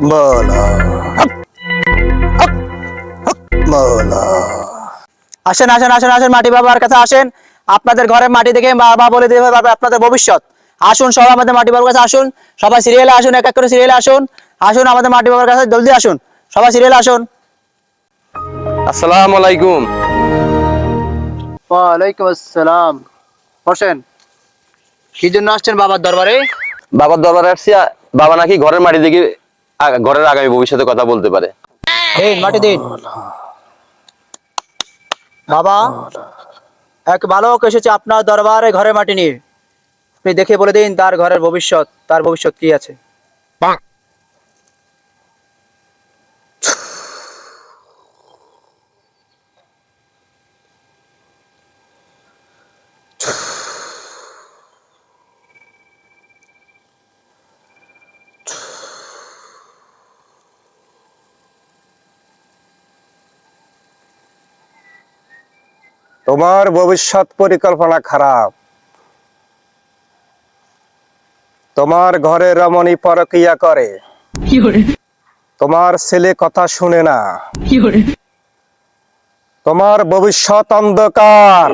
বলো হক, হক, আসেন আসেন আসেন আসেন মাটি বাবার কাছে আসেন। আপনাদের ঘরে মাটি দেখে বাবা বলে দেবে বাবা আপনাদের ভবিষ্যৎ। আসুন সবাই আমাদের মাটি বাবার কাছে আসুন। সবাই সিরিয়ালে আসুন এক এক করে সিরিয়ালে আসুন। আসুন আমাদের মাটি বাবার কাছে জলদি আসুন। সবাই সিরিয়ালে আসুন। আসসালামু আলাইকুম। ওয়ালাইকুম আসসালাম। হোসেন কি জন্য আসছেন বাবার দরবারে? বাবার দরবারে আসছি বাবা নাকি ঘরের মাটি দেখে ঘরের আগামী ভবিষ্যতে কথা বলতে পারে। মাটি দিন। বাবা, এক বালক এসেছে আপনার দরবারে ঘরে মাটি নিয়ে। আপনি দেখে বলে দিন তার ঘরের ভবিষ্যৎ, তার ভবিষ্যৎ কি আছে। তোমার ভবিষ্যৎ পরিকল্পনা খারাপ। তোমার ঘরে রমণী পরকিয়া করে। তোমার ছেলে কথা শুনে না। তোমার ভবিষ্যৎ অন্ধকার।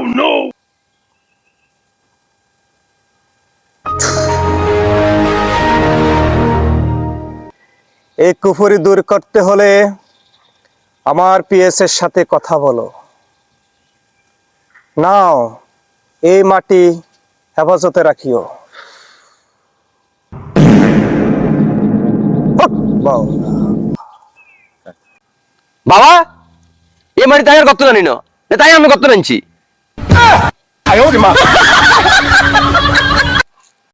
এই কুফুরি দূর করতে হলে আমার পিএস এর সাথে কথা বলো। নাও এই মাটি হেফাজতে রাখিও। বাবা এই মাটি তাই আর কত জানি না। এ তাই আমি কত জানছি।